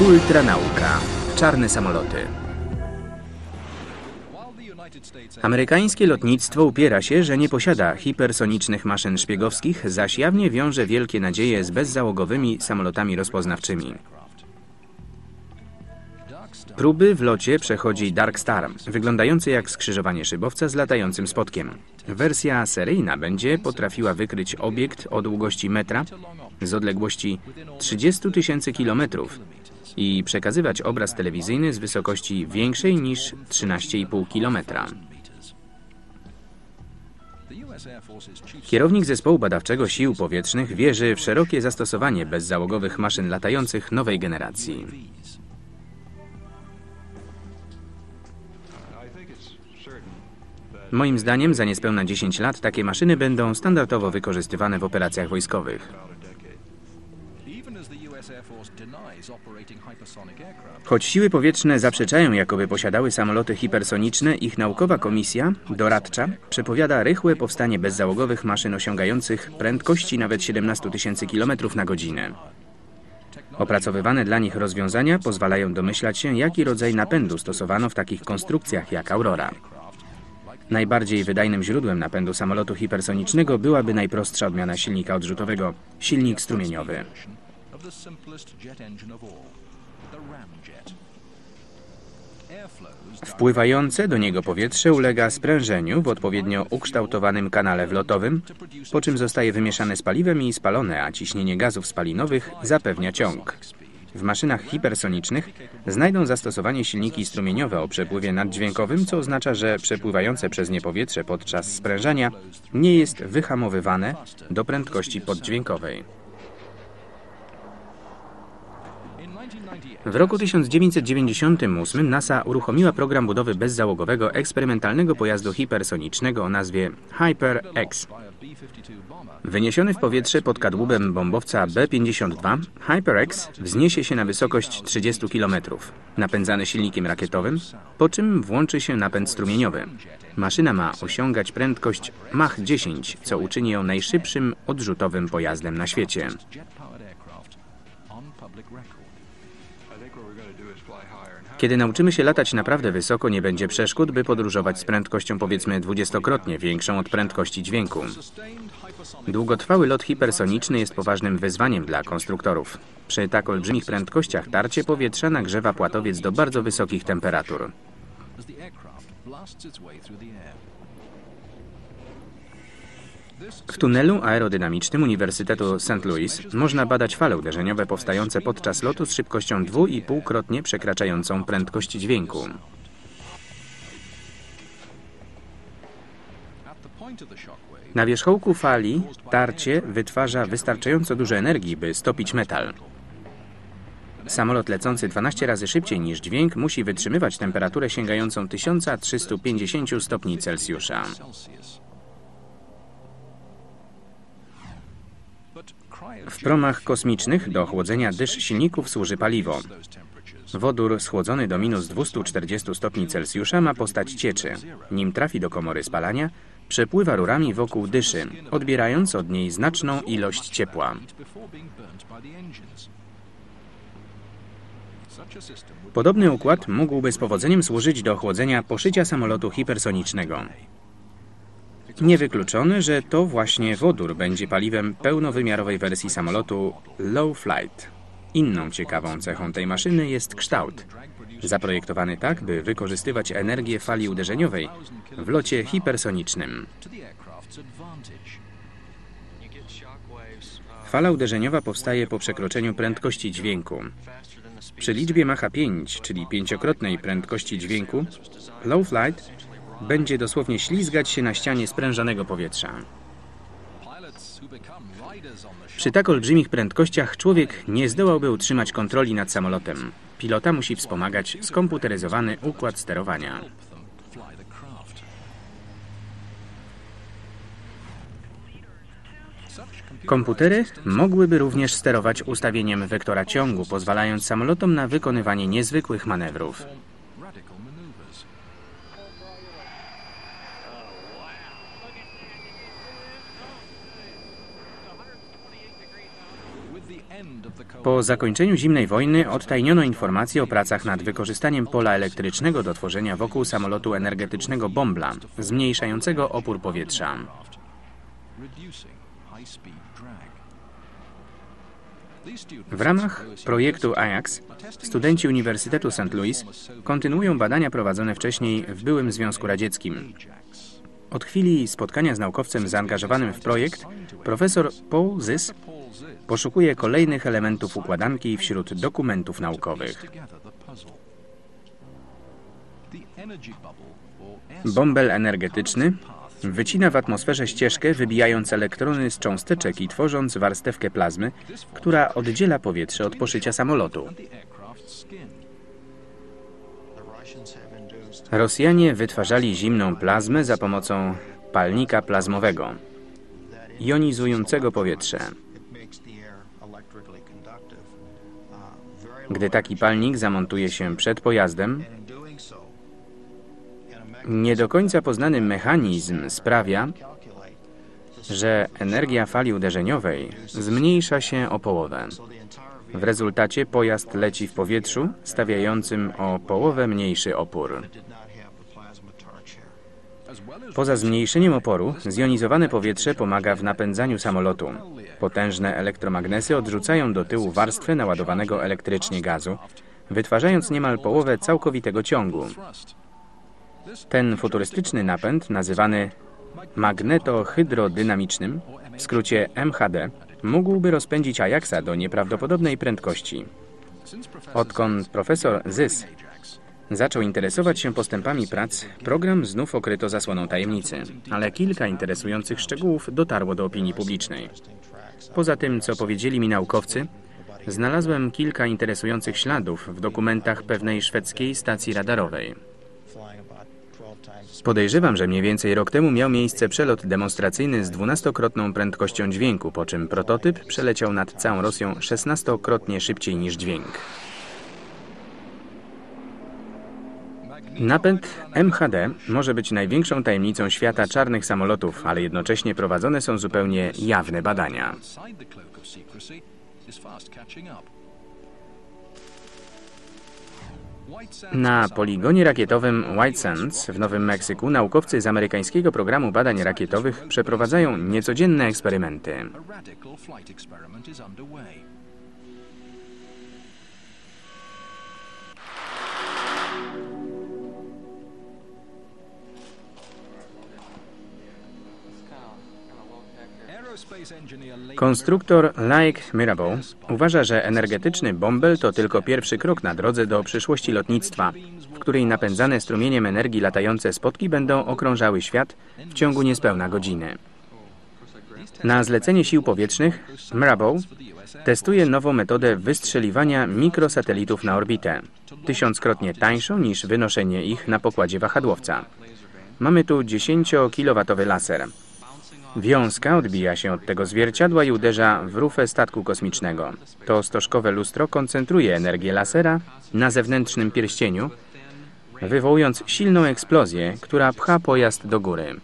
Ultranauka. Czarne samoloty. Amerykańskie lotnictwo upiera się, że nie posiada hipersonicznych maszyn szpiegowskich, zaś jawnie wiąże wielkie nadzieje z bezzałogowymi samolotami rozpoznawczymi. Próby w locie przechodzi Dark Star, wyglądający jak skrzyżowanie szybowca z latającym spotkiem. Wersja seryjna będzie potrafiła wykryć obiekt o długości metra z odległości 30 tysięcy kilometrów i przekazywać obraz telewizyjny z wysokości większej niż 13,5 kilometra. Kierownik zespołu badawczego sił powietrznych wierzy w szerokie zastosowanie bezzałogowych maszyn latających nowej generacji. Moim zdaniem za niespełna 10 lat takie maszyny będą standardowo wykorzystywane w operacjach wojskowych. Choć siły powietrzne zaprzeczają, jakoby posiadały samoloty hipersoniczne, ich naukowa komisja, doradcza, przepowiada rychłe powstanie bezzałogowych maszyn osiągających prędkości nawet 17 tysięcy km na godzinę. Opracowywane dla nich rozwiązania pozwalają domyślać się, jaki rodzaj napędu stosowano w takich konstrukcjach jak Aurora. Najbardziej wydajnym źródłem napędu samolotu hipersonicznego byłaby najprostsza odmiana silnika odrzutowego – silnik strumieniowy. Wpływające do niego powietrze ulega sprężeniu w odpowiednio ukształtowanym kanale wlotowym, po czym zostaje wymieszane z paliwem i spalone, a ciśnienie gazów spalinowych zapewnia ciąg. W maszynach hipersonicznych znajdą zastosowanie silniki strumieniowe o przepływie naddźwiękowym, co oznacza, że przepływające przez nie powietrze podczas sprężania nie jest wyhamowywane do prędkości poddźwiękowej. W roku 1998 NASA uruchomiła program budowy bezzałogowego eksperymentalnego pojazdu hipersonicznego o nazwie Hyper-X. Wyniesiony w powietrze pod kadłubem bombowca B-52, HyperX wzniesie się na wysokość 30 km, napędzany silnikiem rakietowym, po czym włączy się napęd strumieniowy. Maszyna ma osiągać prędkość Mach 10, co uczyni ją najszybszym odrzutowym pojazdem na świecie. Kiedy nauczymy się latać naprawdę wysoko, nie będzie przeszkód, by podróżować z prędkością powiedzmy dwudziestokrotnie większą od prędkości dźwięku. Długotrwały lot hipersoniczny jest poważnym wyzwaniem dla konstruktorów. Przy tak olbrzymich prędkościach tarcie powietrza nagrzewa płatowiec do bardzo wysokich temperatur. W tunelu aerodynamicznym Uniwersytetu St. Louis można badać fale uderzeniowe powstające podczas lotu z szybkością 2,5-krotnie przekraczającą prędkość dźwięku. Na wierzchołku fali tarcie wytwarza wystarczająco dużo energii, by stopić metal. Samolot lecący 12 razy szybciej niż dźwięk musi wytrzymywać temperaturę sięgającą 1350 stopni Celsjusza. W promach kosmicznych do chłodzenia dysz silników służy paliwo. Wodór schłodzony do minus 240 stopni Celsjusza ma postać cieczy. Nim trafi do komory spalania, przepływa rurami wokół dyszy, odbierając od niej znaczną ilość ciepła. Podobny układ mógłby z powodzeniem służyć do chłodzenia poszycia samolotu hipersonicznego. Niewykluczone, że to właśnie wodór będzie paliwem pełnowymiarowej wersji samolotu Low Flight. Inną ciekawą cechą tej maszyny jest kształt. Zaprojektowany tak, by wykorzystywać energię fali uderzeniowej w locie hipersonicznym. Fala uderzeniowa powstaje po przekroczeniu prędkości dźwięku. Przy liczbie Macha 5, czyli pięciokrotnej prędkości dźwięku, low flight będzie dosłownie ślizgać się na ścianie sprężonego powietrza. Przy tak olbrzymich prędkościach człowiek nie zdołałby utrzymać kontroli nad samolotem. Pilota musi wspomagać skomputeryzowany układ sterowania. Komputery mogłyby również sterować ustawieniem wektora ciągu, pozwalając samolotom na wykonywanie niezwykłych manewrów. Po zakończeniu zimnej wojny odtajniono informacje o pracach nad wykorzystaniem pola elektrycznego do tworzenia wokół samolotu energetycznego Bombla, zmniejszającego opór powietrza. W ramach projektu Ajax studenci Uniwersytetu St. Louis kontynuują badania prowadzone wcześniej w byłym Związku Radzieckim. Od chwili spotkania z naukowcem zaangażowanym w projekt, profesor Paul Zys poszukuje kolejnych elementów układanki wśród dokumentów naukowych. Bąbel energetyczny wycina w atmosferze ścieżkę, wybijając elektrony z cząsteczek i tworząc warstewkę plazmy, która oddziela powietrze od poszycia samolotu. Rosjanie wytwarzali zimną plazmę za pomocą palnika plazmowego, jonizującego powietrze. Gdy taki palnik zamontuje się przed pojazdem, nie do końca poznany mechanizm sprawia, że energia fali uderzeniowej zmniejsza się o połowę. W rezultacie pojazd leci w powietrzu, stawiającym o połowę mniejszy opór. Poza zmniejszeniem oporu, zjonizowane powietrze pomaga w napędzaniu samolotu. Potężne elektromagnesy odrzucają do tyłu warstwę naładowanego elektrycznie gazu, wytwarzając niemal połowę całkowitego ciągu. Ten futurystyczny napęd, nazywany magnetohydrodynamicznym, w skrócie MHD, mógłby rozpędzić Ajaxa do nieprawdopodobnej prędkości. Odkąd profesor Zys zaczął interesować się postępami prac, program znów okryto zasłoną tajemnicy, ale kilka interesujących szczegółów dotarło do opinii publicznej. Poza tym, co powiedzieli mi naukowcy, znalazłem kilka interesujących śladów w dokumentach pewnej szwedzkiej stacji radarowej. Podejrzewam, że mniej więcej rok temu miał miejsce przelot demonstracyjny z dwunastokrotną prędkością dźwięku, po czym prototyp przeleciał nad całą Rosją szesnastokrotnie szybciej niż dźwięk. Napęd MHD może być największą tajemnicą świata czarnych samolotów, ale jednocześnie prowadzone są zupełnie jawne badania. Na poligonie rakietowym White Sands w Nowym Meksyku naukowcy z amerykańskiego programu badań rakietowych przeprowadzają niecodzienne eksperymenty. Konstruktor Like Mirabel uważa, że energetyczny bąbel to tylko pierwszy krok na drodze do przyszłości lotnictwa, w której napędzane strumieniem energii latające spotki będą okrążały świat w ciągu niespełna godziny. Na zlecenie sił powietrznych Mirabel testuje nową metodę wystrzeliwania mikrosatelitów na orbitę, tysiąckrotnie tańszą niż wynoszenie ich na pokładzie wahadłowca. Mamy tu 10-kilowatowy laser. Wiązka odbija się od tego zwierciadła i uderza w rufę statku kosmicznego. To stożkowe lustro koncentruje energię lasera na zewnętrznym pierścieniu, wywołując silną eksplozję, która pcha pojazd do góry.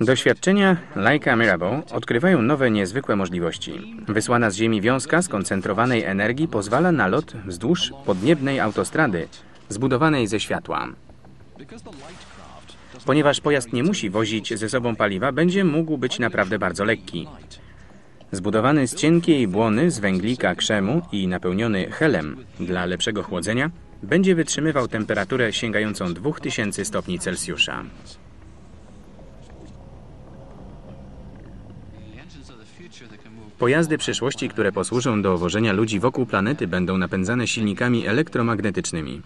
Doświadczenia Leica Mirabeau odkrywają nowe, niezwykłe możliwości. Wysłana z Ziemi wiązka skoncentrowanej energii pozwala na lot wzdłuż podniebnej autostrady zbudowanej ze światła. Ponieważ pojazd nie musi wozić ze sobą paliwa, będzie mógł być naprawdę bardzo lekki. Zbudowany z cienkiej błony z węglika krzemu i napełniony helem dla lepszego chłodzenia, będzie wytrzymywał temperaturę sięgającą 2000 stopni Celsjusza. Pojazdy przyszłości, które posłużą do wożenia ludzi wokół planety, będą napędzane silnikami elektromagnetycznymi.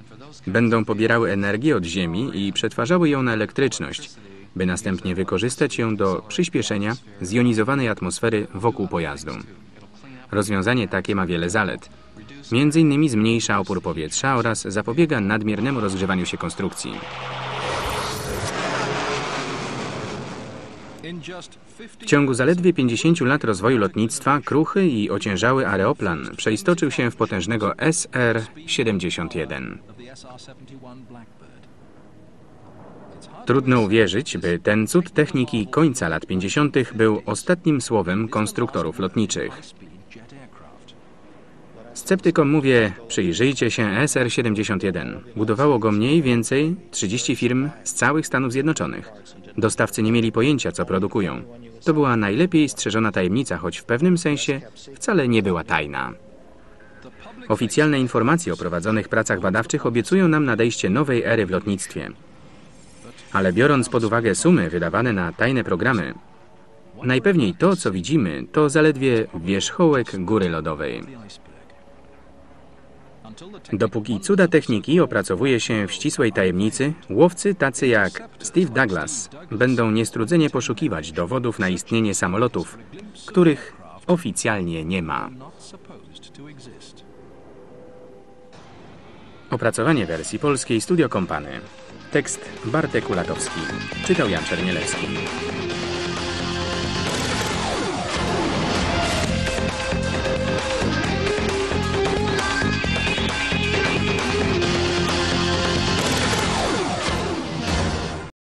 Będą pobierały energię od Ziemi i przetwarzały ją na elektryczność, by następnie wykorzystać ją do przyspieszenia zjonizowanej atmosfery wokół pojazdu. Rozwiązanie takie ma wiele zalet. Między innymi zmniejsza opór powietrza oraz zapobiega nadmiernemu rozgrzewaniu się konstrukcji. W ciągu zaledwie 50 lat rozwoju lotnictwa kruchy i ociężały aeroplan przeistoczył się w potężnego SR-71. Trudno uwierzyć, by ten cud techniki końca lat 50. był ostatnim słowem konstruktorów lotniczych. Sceptykom mówię, przyjrzyjcie się SR-71. Budowało go mniej więcej 30 firm z całych Stanów Zjednoczonych. Dostawcy nie mieli pojęcia, co produkują. To była najlepiej strzeżona tajemnica, choć w pewnym sensie wcale nie była tajna. Oficjalne informacje o prowadzonych pracach badawczych obiecują nam nadejście nowej ery w lotnictwie. Ale biorąc pod uwagę sumy wydawane na tajne programy, najpewniej to, co widzimy, to zaledwie wierzchołek góry lodowej. Dopóki cuda techniki opracowuje się w ścisłej tajemnicy, łowcy tacy jak Steve Douglas będą niestrudzenie poszukiwać dowodów na istnienie samolotów, których oficjalnie nie ma. Opracowanie wersji polskiej Studio Kompany. Tekst Bartek Ulatowski. Czytał Jan Czernielewski.